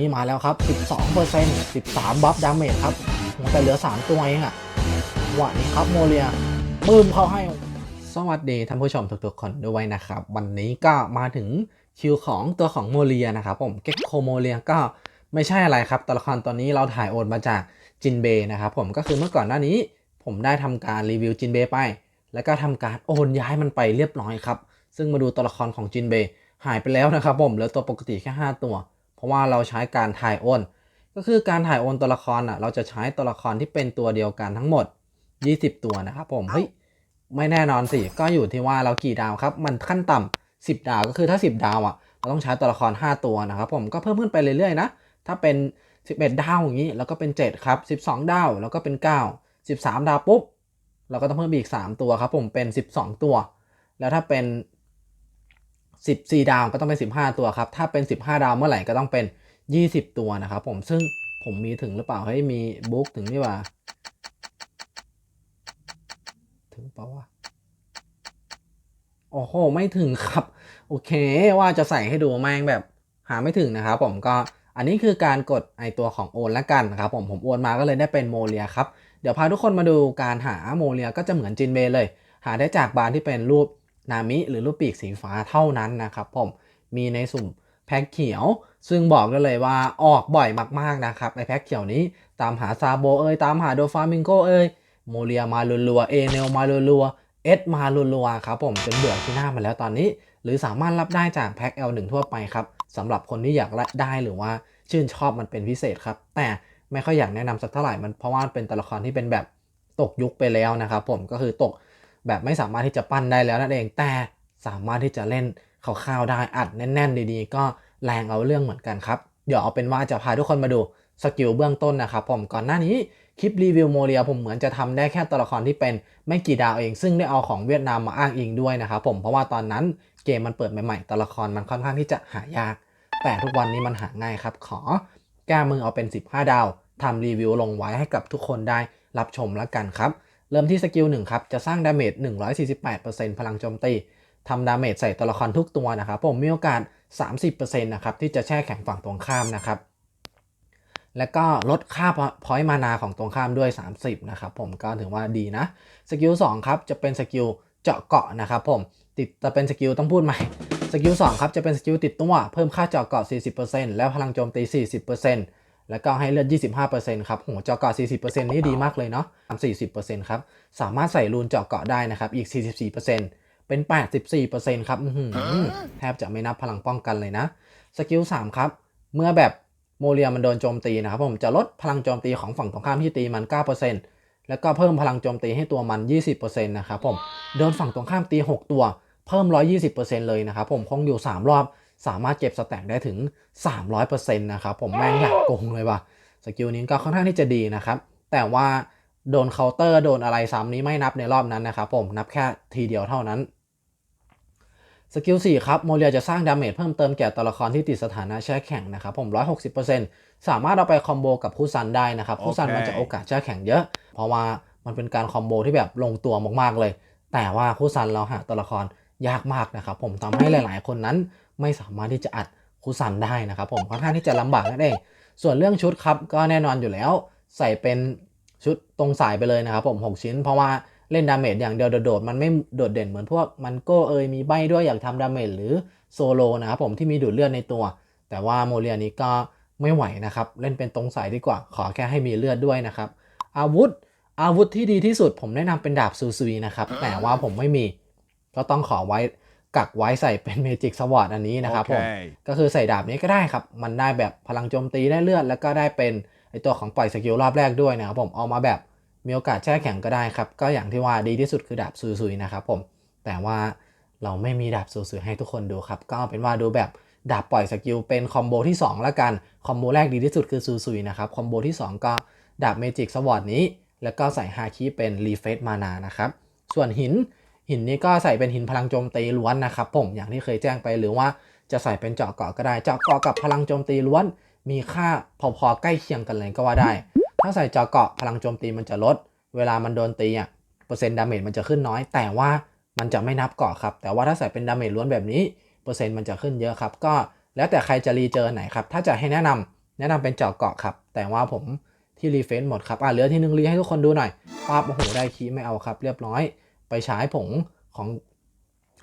นี้มาแล้วครับ 12เปอร์เซ็นต์13 บัฟดาเมจครับ แต่เหลือ 3 ตัวเองอะวันนี้ครับโมเลียปื้มเขาให้ สวัสดีท่านผู้ชมทุกๆคนด้วยนะครับ วันนี้ก็มาถึงคิวของตัวของโมเลียนะครับผมเก็กโคโมเลียก็ไม่ใช่อะไรครับตัวละครตัวนี้เราถ่ายโอนมาจากจินเบนะครับผมก็คือเมื่อก่อนหน้านี้ ผมได้ทำการรีวิวจินเบไป แล้วก็ทำการโอนย้ายมันไปเรียบร้อยครับ ซึ่งมาดูตัวละครของจินเบหายไปแล้วนะครับผมเหลือตัวปกติแค่ 5 ตัว เพราะว่าเราใช้การถ่ายโอน ก็คือการถ่ายโอนตัวละครอะเราจะใช้ตัวละครที่เป็นตัวเดียวกันทั้งหมด 20 ตัวนะครับผมเฮ้ยไม่แน่นอนสิก็อยู่ที่ว่าเรากี่ดาวครับ มันขั้นต่ำ10 ดาวก็คือถ้า 10 ดาวอะเราต้องใช้ตัวละคร 5 ตัวนะครับผมก็เพิ่มขึ้นไปเรื่อยๆนะถ้าเป็น 11 ดาวอย่างนี้แล้วก็เป็น 7 ครับ 12 ดาวแล้วก็เป็น 9 13 ดาวปุ๊บเราก็ต้องเพิ่มอีก 3 ตัวครับผมเป็น 12 ตัว แล้วถ้าเป็น 14 ดาวก็ต้องเป็น 15 ตัวครับ ถ้าเป็น 15 ดาวเมื่อไหร่ก็ต้องเป็น 20 ตัวนะครับผม ซึ่งผมมีถึงหรือเปล่าเฮ้มีบุ๊กถึงนี่ว่า ถึงเปล่าวะโอ้โห ไม่ถึงครับ โอเค ว่าจะใส่ให้ดูแม่งแบบหาไม่ถึงนะครับผมก็อันนี้คือการกดไอตัวของโอนละกันนะครับผมผมโอนมาก็เลยได้เป็นโมเลียครับ เดี๋ยวพาทุกคนมาดูการหาโมเลียก็จะเหมือนจินเบเลย หาได้จากบานที่เป็นรูป นามิหรือรูปปีกสีฟ้าเท่านั้นนะครับผมมีในสุ่มแพ็คเขียว ซึ่งบอกได้เลยว่าออกบ่อยมากๆนะครับไอแพ็คเขียวนี้ตามหาซาโบเอ้ยตามหาโดฟามิงโกเอ้ยโมเลียมาลัวเอเนลมาลัวเอสมาลัวครับผมจนเบื่อที่หน้ามาแล้วตอนนี้ หรือสามารถรับได้จากแพ็ค L1 ทั่วไปครับสำหรับคนที่อยากได้หรือว่าชื่นชอบมันเป็นพิเศษครับ แต่ไม่ค่อยอยากแนะนำสักเท่าไหร่มันเพราะว่าเป็นตัวละครที่เป็นแบบตกยุคไปแล้วนะครับผมก็คือตก แบบไม่สามารถที่จะปั้นได้แล้วนั่นเอง แต่สามารถที่จะเล่นคร่าวๆได้อัดแน่น ๆ ดีๆ ก็แรงเอาเรื่องเหมือนกันครับ เดี๋ยวเอาเป็นว่าจะพาทุกคนมาดูสกิลเบื้องต้นนะครับผมก่อนหน้านี้คลิปรีวิวโมเรียผมเหมือนจะทำได้แค่ตัวละครที่เป็นไม่กี่ดาวเอง ซึ่งได้เอาของเวียดนามมาอ้างอิงด้วยนะครับผมเพราะว่าตอนนั้นเกมมันเปิดใหม่ๆตัวละครมันค่อนข้างที่จะหายาก แต่ทุกวันนี้มันหาง่ายครับ ขอแก้มือเอาเป็น 15 ดาวทำรีวิวลงไว้ให้กับทุกคนได้รับชมแล้วกันครับ เริ่มที่สกิล1ครับ จะสร้างดาเมจ148%พลังโจมตีทำดาเมจใส่ตัวละครทุกตัวนะครับ ผมมีโอกาส 30%นะครับที่จะแช่แข็งฝั่งตรงข้ามนะครับ แล้วก็ลดค่าพอยต์มานาของตรงข้ามด้วย 30 นะครับผมก็ถือว่าดีนะสกิล2ครับจะเป็นสกิลเจาะเกาะนะครับผมติดจะเป็นสกิลต้องพูดใหม่สกิล2ครับจะเป็นสกิลติดตัวเพิ่มค่าเจาะเกาะ 40%แล้วพลังโจมตี 40% แล้วก็ให้เลือด 25%ครับโหเจาะเกาะ 40%นี่ดีมากเลยเนาะ40%ครับ สามารถใส่รูนเจาะเกาะได้นะครับ อีก 44%เป็น 84%ครับแทบจะไม่นับพลังป้องกันเลยนะ สกิล 3 ครับ เมื่อแบบโมเรียมันโดนโจมตีนะครับผมจะลดพลังโจมตีของฝั่งตรงข้ามที่ตีมัน 9%แล้วก็เพิ่มพลังโจมตีให้ตัวมัน 20%นะครับผม โดนฝั่งตรงข้ามตี 6 ตัว เพิ่ม 120%เลยนะครับผมคงอยู่ 3 รอบ สามารถเก็บสแต็กได้ถึง 300%นะครับผมแม่งอยากโกงเลยว่ะสกิลนี้ก็ค่อนข้างที่จะดีนะครับ แต่ว่าโดนเคาน์เตอร์โดนอะไรซ้ำนี้ไม่นับในรอบนั้นนะครับผมนับแค่ทีเดียวเท่านั้นสกิล4ครับโมเรียจะสร้างดาเมจเพิ่มเติมแก่ตัวละครที่ติดสถานะแช่แข็งนะครับผม 160%สามารถเอาไปคอมโบกับคู่ซันได้นะครับคู่ซันมันจะโอกาสแช่แข็งเยอะ เพราะว่ามันเป็นการคอมโบที่แบบลงตัวมากๆเลย แต่ว่าคู่ซันเราหาตัวละครยากมากนะครับผมทำให้หลายๆ คนนั้น ไม่สามารถที่จะอัดคูซันได้นะครับผมค่อนข้างที่จะลำบากนั่นเองส่วนเรื่องชุดครับก็แน่นอนอยู่แล้ว ใส่เป็นชุดตรงสายไปเลยนะครับผม 6 ชิ้น เพราะว่าเล่นดาเมจอย่างเดียวโดดๆมันไม่โดดเด่นเหมือนพวกมันโก้เอยมีใบด้วยอยากทำดาเมจหรือโซโลนะครับผมที่มีดูดเลือดในตัว แต่ว่าโมเรียนี้ก็ไม่ไหวนะครับ เล่นเป็นตรงสายดีกว่า ขอแค่ให้มีเลือดด้วยนะครับ อาวุธอาวุธที่ดีที่สุดผมแนะนำเป็นดาบซูซุยนะครับแต่ว่าผมไม่มีก็ต้องขอไว้ กักไว้ใส่เป็นเมจิกสวอตอันนี้นะครับผมก็คือใส่ดาบนี้ก็ได้ครับ มันได้แบบพลังโจมตีได้เลือด แล้วก็ได้เป็นไอตัวของปล่อยสกิลรอบแรกด้วยนะครับผมเอามาแบบมีโอกาสแช่แข็งก็ได้ครับ ก็อย่างที่ว่าดีที่สุดคือดาบซุยๆนะครับผมแต่ว่าเราไม่มีดาบซุยๆให้ทุกคนดูครับ ก็เอาเป็นว่าดูแบบดาบปล่อยสกิลเป็นคอมโบที่2ละกันคอมโบแรกดีที่สุดคือซุยๆนะครับคอมโบที่ 2 ก็ดาบเมจิกสวอตนี้ แล้วก็ใส่ฮาคิเป็นรีเฟซมานานะครับส่วนหิน หินนี้ก็ใส่เป็นหินพลังโจมตีล้วนนะครับผมอย่างที่เคยแจ้งไปหรือว่าจะใส่เป็นเจาะเกาะก็ได้เจาะเกาะกับพลังโจมตีล้วนมีค่าพอๆใกล้เคียงกันเลยก็ว่าได้ ถ้าใส่เจาะเกาะพลังโจมตีมันจะลด เวลามันโดนตีอะเปอร์เซ็นต์ดาเมจมันจะขึ้นน้อย แต่ว่ามันจะไม่นับเกาะครับ แต่ว่าถ้าใส่เป็นดาเมจล้วนแบบนี้เปอร์เซ็นต์มันจะขึ้นเยอะครับก็แล้วแต่ใครจะรีเจอไหนครับถ้าจะให้แนะนำแนะนำเป็นเจาะเกาะครับ แต่ว่าผมที่รีเฟนหมดครับอะเหลือที่หนึ่งรีให้ทุกคนดูหน่อยปั๊บโอ้โหได้คีไม่เอาครับ เรียบร้อย ไปใช้ผงของ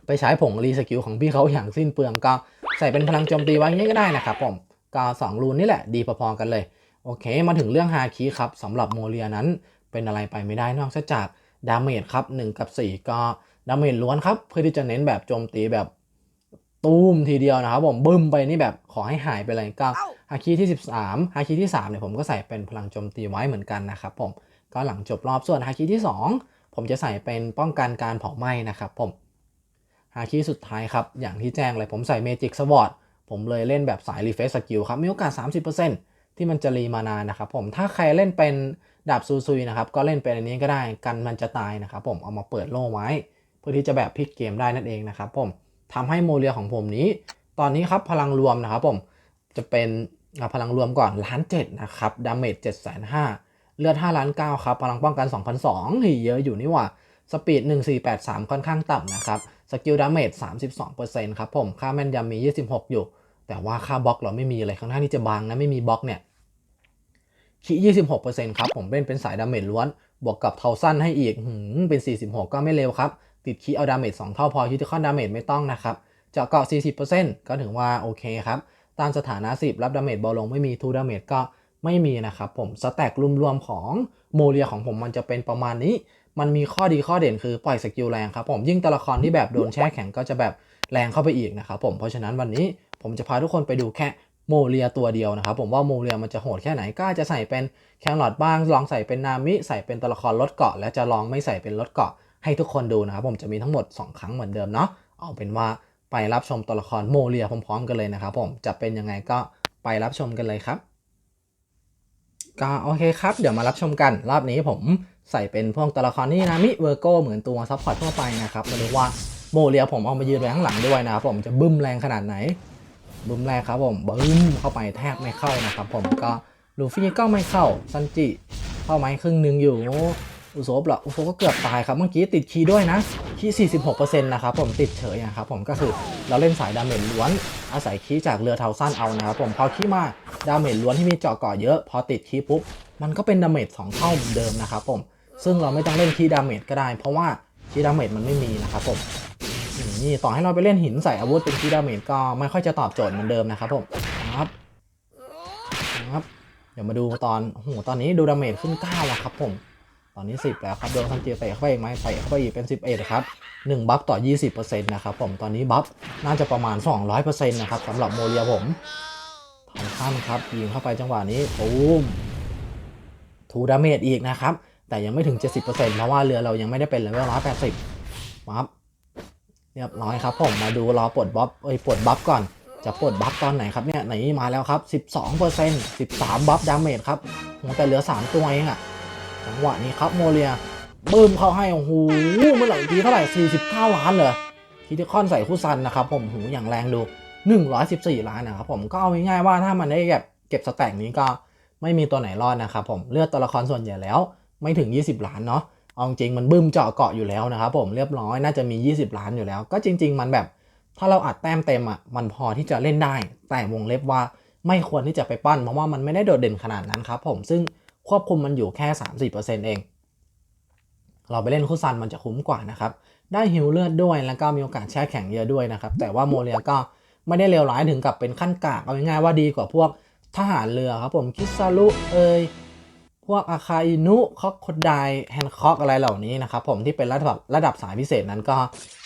ไปใช้ผงรีสกิลของพี่เขาอย่างสิ้นเปลืองก็ใส่เป็นพลังโจมตีไว้อย่างนี้ก็ได้นะครับผมก็สองรูนนี่แหละดีพอๆกันเลย โอเค มาถึงเรื่องฮาคีครับสำหรับโมเรียนั้นเป็นอะไรไปไม่ได้นอกจากดาเมจครับ 1 กับ 4 ก็ดาเมจล้วนครับ เพื่อที่จะเน้นแบบโจมตีแบบตูมทีเดียวนะครับผมบึ้มไปนี่แบบขอให้หายไปเลยก็ฮาคีที่ 13ฮาคีที่3เนี่ยผมก็ใส่เป็นพลังโจมตีไว้เหมือนกันนะครับผมก็หลังจบรอบส่วนฮาคีที่ 2 ผมจะใส่เป็นป้องกันการเผาไหม้นะครับผมฮาคีสุดท้ายครับ อย่างที่แจ้งเลยผมใส่เมจิกสวอตผมเลยเล่นแบบสายรีเฟซสกิลครับ มีโอกาส 30%ที่มันจะรีมานานนะครับผมถ้าใครเล่นเป็นดาบซูซุยนะครับ ก็เล่นเป็นอันนี้ก็ได้กันมันจะตายนะครับผมเอามาเปิดโล่ไว้ เพื่อที่จะแบบพลิกเกมได้นั่นเองนะครับผมทำให้โมเรียของผมนี้ ตอนนี้ครับพลังรวมนะครับผมจะเป็นพลังรวมก่อนล้านเจ็ดนะครับดาเมจเจ็ดแสนห้า เลือด5ล้าน9ครับ พลังป้องกัน 2,002นี่เยอะอยู่นี่หว่า สปีด 1483 ค่อนข้างต่ำนะครับ สกิลดาเมจ 32%ครับผม ค่าแม่นยำมี 26 อยู่ แต่ว่าค่าบล็อกเราไม่มีเลย ข้างหน้านี่จะบางนะ ไม่มีบล็อกเนี่ยคี26%ครับผมเล่นเป็นสายดาเมจล้วน บวกกับเทาสั้นให้อีกหืมเป็น 46 ก็ไม่เร็วครับ ติดคีเอาดาเมจ2เท่าพอคิติคอนดาเมจไม่ต้องนะครับเจาะเกาะ40%ก็ถือว่าโอเคครับ ตามสถานะ 10 รับดาเมจเบาลงไม่มีทูดาเมจก็ ไม่มีนะครับผมสแต็กรวมๆของโมเรียของผมมันจะเป็นประมาณนี้ มันมีข้อดีข้อเด่นคือปล่อยสกิลแรงครับผมยิ่งตัวละครที่แบบโดนแช่แข็งก็จะแบบแรงเข้าไปอีกนะครับผมเพราะฉะนั้นวันนี้ผมจะพาทุกคนไปดูแค่โมเรียตัวเดียวนะครับผมว่าโมเรียมันจะโหดแค่ไหนก็จะใส่เป็นแครอทบ้าง ลองใส่เป็นนามิ ใส่เป็นตัวละครลดเกาะ และจะลองไม่ใส่เป็นลดเกาะ ให้ทุกคนดูนะครับผมจะมีทั้งหมด 2 ครั้งเหมือนเดิมเนาะเอาเป็นว่าไปรับชมตัวละครโมเรียพร้อมๆ กันเลยนะครับผมจะเป็นยังไงก็ไปรับชมกันเลยครับ ก็โอเคครับ เดี๋ยวมารับชมกัน รอบนี้ผมใส่เป็นพวกตัวละครที่นามิเวอร์โกเหมือนตัวซัพพอร์ตทั่วไปนะครับมาดูว่าโมเรียผมเอามายืนไว้ข้างหลังด้วยนะครับผมจะบึ้มแรงขนาดไหน บึ้มแรกครับผมบึ้มเข้าไปแทบไม่เข้านะครับผมก็ลูฟี่ก็ไม่เข้าซันจิเข้าไหมครึ่งหนึ่งอยู่อุโซบเหรออุโซก็เกือบตายครับเมื่อกี้ติดคีย์ด้วยนะ คีย์46%นะครับผมติดเฉยนะครับผมก็คือเราเล่นสายดาเมจล้วนอาศัยคีจากเรือเทาสั้นเอานะครับผมพอคีมาดาเมจล้วนที่มีเจาะกาะเยอะ พอติดคีปุ๊บมันก็เป็นดาเมจ2เท่าเหมือนเดิมนะครับผมซึ่งเราไม่ต้องเล่นคีดาเมจก็ได้ เพราะว่าคีดาเมจมันไม่มีนะครับผมนี่ต่อให้เราไปเล่นหินใส่อาวุธเป็นคีดาเมจก็ไม่ค่อยจะตอบโจทย์เหมือนเดิมนะครับผมครับครับเดี๋ยวมาดูตอนโอ้โหตอนนี้ดูดาเมจขึ้น9แล้วครับผม ตอนนี้ 10 แล้วครับโดนซันเจียเตะเข้าไปอีกไหมเตะเข้าไปอีกเป็น 11 ครับ 1 บัฟต่อ 20%นะครับผมตอนนี้บัฟน่าจะประมาณ 200%นะครับสำหรับโมเรียผมทางข้ามครับยิงเข้าไปจังหวะนี้ตูมทูดาเมจอีกนะครับ แต่ยังไม่ถึง 70%เพราะว่าเรือเรายังไม่ได้เป็นเลเวล180ปั๊บเรียบร้อยครับผมมาดูรอปลดบัฟเอ้ยปลดบัฟก่อนจะปลดบัฟตอนไหนครับเนี่ยไหนมาแล้วครับ 12% 13 บัฟดาเมจครับแต่เหลือ 3 ตัวเองอะ จังหวะนี้ครับโมเรียบึ้มเข้าให้โอ้โหเมื่อไหร่ทีเท่าไหร่ 49 ล้านเลยคิติคอนใส่คู่ซันนะครับผมหูอย่างแรงดู 114 ล้านนะครับผมก็เอาง่ายๆว่าถ้ามันได้แบบเก็บสแต็กนี้ก็ไม่มีตัวไหนรอดนะครับผมเลือดตัวละครส่วนใหญ่แล้ว ไม่ถึง 20 ล้านเนาะเอาจริงมันบึ้มเจาะเกาะอยู่แล้วนะครับผมเรียบร้อยน่าจะมี 20 ล้านอยู่แล้ว ก็จริง ๆ มันแบบ ถ้าเราอัดแต้มเต็มอะมันพอที่จะเล่นได้ แต่วงเล็บว่าไม่ควรที่จะไปปั้นเพราะว่ามันไม่ได้โดดเด่นขนาดนั้นครับผมซึ่ง ควบคุมมันอยู่แค่ 30%เอง เราไปเล่นคู่ซันมันจะคุ้มกว่านะครับ ได้ฮิลเลือดด้วยแล้วก็มีโอกาสแช่แข็งเยอะด้วยนะครับ แต่ว่าโมเรียก็ไม่ได้เลวร้ายถึงกับเป็นขั้นกากเอาง่ายๆว่าดีกว่าพวกทหารเรือครับผมคิซารุเอยพวกอาคาอินุคอกโคไดแฮนคอกอะไรเหล่านี้นะครับผมที่เป็นระดับระดับสายพิเศษนั้นก็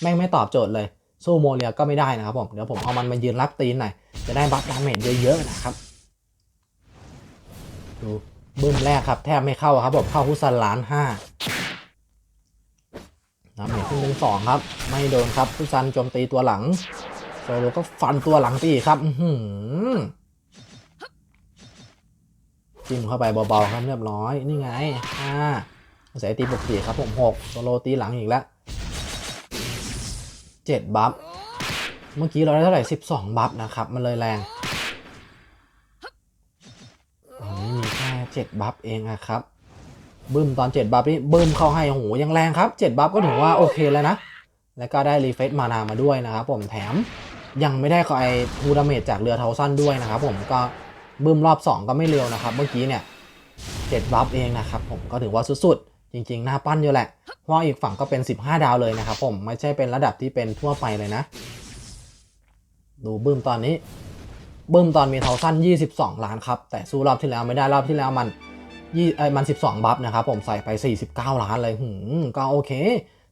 แม่งไม่ตอบโจทย์เลย สู้โมเรียก็ไม่ได้นะครับผม เดี๋ยวผมเอามันมายืนรับตีนหน่อย จะได้บัฟดาเมจเยอะๆนะครับ ดู บึ้มแรกครับ แทบไม่เข้าครับผมเข้าฮุสันล้านห้าดาเมจขึ้นเป็นสองครับ ไม่โดนครับฮุซันโจมตีตัวหลังโซโลก็ฟันตัวหลังตีครับหือจิ้มเข้าไปเบาๆครับเรียบร้อย นี่ไงห้าใส่ตีปกติครับผมหกโซโลตีหลังอีกแล้วเจ็ดบัฟเมื่อกี้เราได้เท่าไหร่สิบสองบัฟนะครับ มันเลยแรงตอนนี้มีแค่ เจ็ดบัฟเองนะครับบึ้มตอนเจ็ดบัฟนี่บึ้มเข้าให้โอ้โหยังแรงครับเจ็ดบัฟก็ถือว่าโอเคแล้วนะ แล้วก็ได้รีเฟซมานามาด้วยนะครับผมแถมยังไม่ได้คอยทูดาเมจจากเรือเทาสั้นด้วยนะครับผมก็บึ้มรอบ 2 ก็ไม่เร็วนะครับ เมื่อกี้เนี่ยเจ็ดบัฟเองนะครับผมก็ถือว่าสุดๆจริงๆหน่าปั้นอยู่แหละเพราะอีกฝั่งก็เป็น 15 ดาวเลยนะครับผมไม่ใช่เป็นระดับที่เป็นทั่วไปเลยนะ ดูบึ้มตอนนี้ บึ้มตอนมีเทาสั้น 22 ล้านครับ แต่สู้รอบที่แล้วไม่ได้รอบที่แล้วมันยี่เอ้มัน 12 บัฟนะครับผมใส่ไป 49 ล้านเลยหืมก็โอเค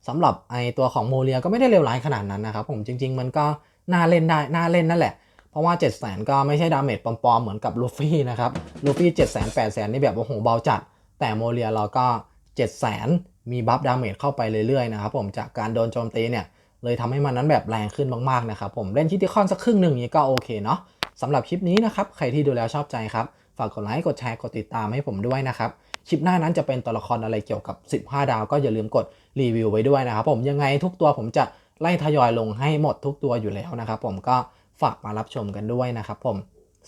สำหรับไอตัวของโมเลียก็ไม่ได้เลวร้ายขนาดนั้นนะครับผมจริง ๆ มันก็น่าเล่นได้น่าเล่นนั่นแหละ เพราะว่า 7 0 0 0 0ก็ไม่ใช่ดาเมจปลอมๆ เหมือนกับลูฟี่นะครับลูฟี่7 0 0 0 0 8 0 0 0 0นี่แบบโอ้โหเบาจัด แต่โมเลียเราก็7 0 0 0 0 0 มีบัฟดาเมจเข้าไปเรื่อยๆนะครับผมจากการโดนโจมตีเนี่ยเลยทำให้มันนั้นแบบแรงขึ้นมากๆนะครับผมเล่นคิติคอนสักครึ่งหนึ่งนี้ก็โอเคเนาะ สำหรับคลิปนี้นะครับ ใครที่ดูแล้วชอบใจครับ ฝากกดไลค์ กดแชร์ กดติดตามให้ผมด้วยนะครับ คลิปหน้านั้นจะเป็นตัวละครอะไรเกี่ยวกับ 15 ดาวก็อย่าลืมกดรีวิวไว้ด้วยนะครับ ผมยังไงทุกตัวผมจะไล่ทยอยลงให้หมดทุกตัวอยู่แล้วนะครับ ผมก็ฝากมารับชมกันด้วยนะครับ ผม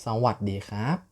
สวัสดีครับ